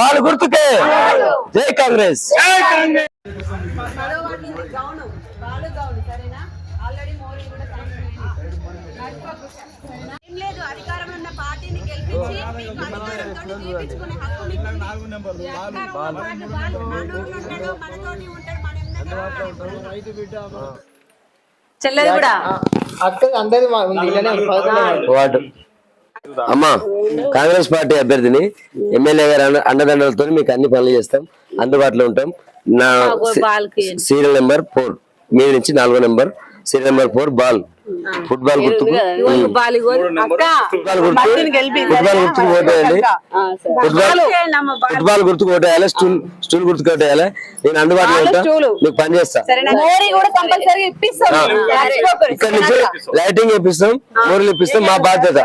Ball గుర్తుకే. జై కాంగ్రెస్. చదవండి ఇది గౌను బాలు గౌను సరేనా ఆల్రెడీ మోడీ కూడా శాంక్షన్ అయింది నడుపుకోకు, సరేనా? ఏం లేదు అధికారం ఉన్న పార్టీని గెలిపించి మీకు అధికారంతో జీవించుకునే హక్కు మీకు ఉంది. ఈ అధికారం ఉన్న పార్టీ వాళ్ళు మనోళ్ళు ఉంటాడు మనతోటి ఉంటాడు మన ఎన్నో చెల్లెది కూడా. అక్క అందరి మా- ఉంది. ఇలానే ఉంది, పదకొండే ఉంది. వార్డు. అమ్మా కాంగ్రెస్ పార్టీ అభ్యర్థిని ఎమ్మెల్యే గారు అండ- అండదండలతో మీకు అన్ని పనులు చేస్తాం అందుబాటులో ఉంటాం. నా సీరియల్ నెంబర్ ఫోర్ మీ నుంచి నాలుగో number. Serial number four ball. Football గుర్తుకు. ఫుట్బాల్ గుర్తు ఫుట్బాల్ గుర్తుకు ఓటేయండి ఫుట్బాల్ ఫుట్బాల్ గుర్తుకు ఓటేయాలి స్టూల్ స్టూల్ గుర్తుకు ఓటేయాలి నేను అందుబాటులో ఉంటా. మీకు పని చేస్తా. ఇక్కడ నుంచి లైటింగ్ ఇప్పిస్తాం. ఊర్లు ఇప్పిస్తాం. మా బాధ్యత.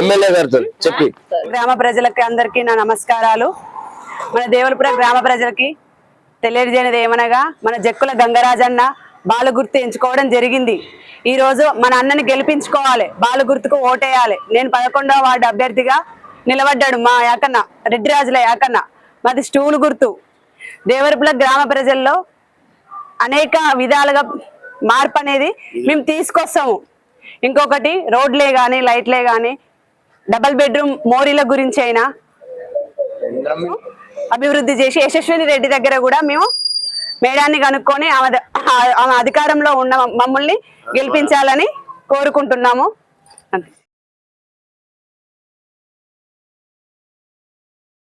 ఎమ్మెల్యే గారితో చెప్పి. గ్రామ ప్రజలకి అందరికీ నా నమస్కారాలు. మన దేవరపుర గ్రామ ప్రజలకి తెలియజేయనిది ఏమనగా మన జక్కుల గంగరాజన్న బాల గుర్తు ఎంచుకోవడం జరిగింది. ఈ రోజు మన అన్నని గెలిపించుకోవాలి. బాల గుర్తుకు ఓటేయాలి. నేను పదకొండవ వార్డు అభ్యర్థిగా నిలబడ్డాడు మా యాకన్న రెడ్డి రాజుల యాకన్న. మాది స్టూల్ గుర్తు. దేవరపుల గ్రామ ప్రజల్లో అనేక విధాలుగా మార్పు అనేది మేము తీసుకొస్తాము. ఇంకొకటి రోడ్లే కానీ లైట్లే కానీ డబల్ బెడ్రూమ్ మోరీల గురించి అయినా అభివృద్ధి చేసి యశస్విని రెడ్డి దగ్గర కూడా మేము మేడాన్ని కనుక్కొని ఆమె అధికారంలో ఉన్న మమ్మల్ని గెలిపించాలని కోరుకుంటున్నాము. అంతే.